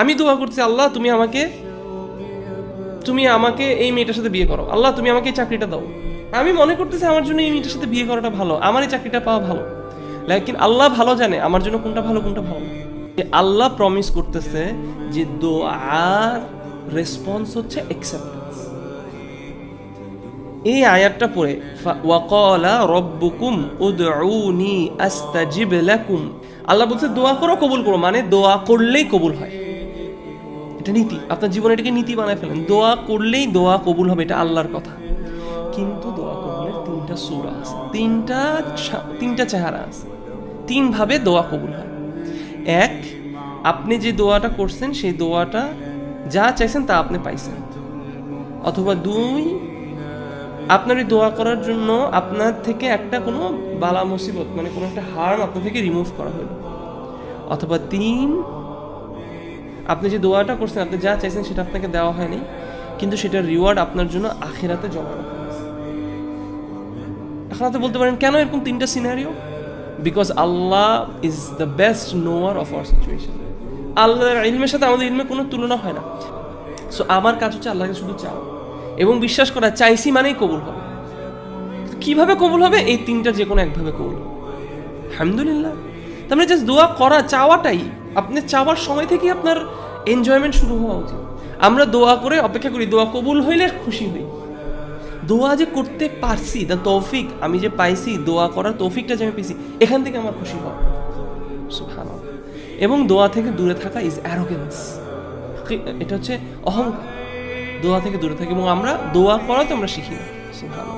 আমি দোয়া করছি, আল্লাহ, তুমি আমাকে তুমি আমাকে এই মেয়েটার সাথে বিয়ে করো। আল্লাহ, তুমি আমাকে এই চাকরিটা দাও। আমি মনে করতেছি আমার জন্য এই মেয়েটার সাথে বিয়ে করাটা ভালো, আমার এই চাকরিটা পাওয়া ভালো। লেকিন আল্লাহ ভালো জানে, আমার জন্য কোনটা ভালো কোনটা ভালো। আল্লাহ প্রমিস করতেছে যে দোয়ার রেসপন্স হচ্ছে অ্যাকসেপ্টেন্স এই আয়াতটা পড়ে ওয়াকালা রব্বুকুম উদউনি আস্তাজিব লাকুম। আল্লাহ বলছে, দোয়া করো, কবুল করো। মানে দোয়া করলেই কবুল হয়। এটা নীতি। আপনার জীবনে এটাকে নীতি বানায় ফেলেন। দোয়া করলেই দোয়া কবুল হবে, এটা আল্লাহর কথা। কিন্তু দোয়া কবুলের তিনটা সুরা আছে। তিনটা তিনটা চেহারা আছে। তিন ভাবে দোয়া কবুল হয়। এক, আপনি যে দোয়াটা করছেন, সেই দোয়াটা যা চাইছেন তা আপনি পাইছেন। অথবা দুই, আপনার এই দোয়া করার জন্য আপনার থেকে একটা কোনো বালা মুসিবত মানে কোনো একটা হার্ম আপনার থেকে রিমুভ করা হলো। অথবা তিন আপনি যে দোয়াটা করছেন, আপনি যা চাইছেন সেটা আপনাকে দেওয়া হয়নি, কিন্তু সেটার রিওয়ার্ড আপনার জন্য আখেরাতে জমা রাখা এখন আপনি বলতে পারেন, কেন এরকম তিনটা scenario because Allah is the best knower of our situation আল্লাহর ইলমের সাথে আমাদের ইলমের কোনো তুলনা হয় না। সো আমার কাজ হচ্ছে আল্লাহকে শুধু চাও এবং বিশ্বাস করা, চাইছি মানেই কবুল হবে কীভাবে কবুল হবে? এই তিনটা যে কোনো একভাবে কবুল আলহামদুলিল্লাহ। তার মানে জাস্ট দোয়া করা, চাওয়াটাই। আপনি চাওয়ার সময় থেকেই আপনার এনজয়মেন্ট শুরু হওয়া উচিত। আমরা দোয়া করে অপেক্ষা করি, দোয়া কবুল হইলে খুশি হই। দোয়া যে করতে পারছি দ্য তৌফিক আমি যে পাইছি, দোয়া করার তৌফিকটা যে আমি পেয়েছি, এখান থেকে আমার খুশি হওয়া। এবং দোয়া থেকে দূরে থাকা ইজ অ্যারোগেন্স এটা হচ্ছে অহংকার। দোয়া থেকে দূরে থাকি এবং আমরা দোয়া করাতে আমরা শিখি। না।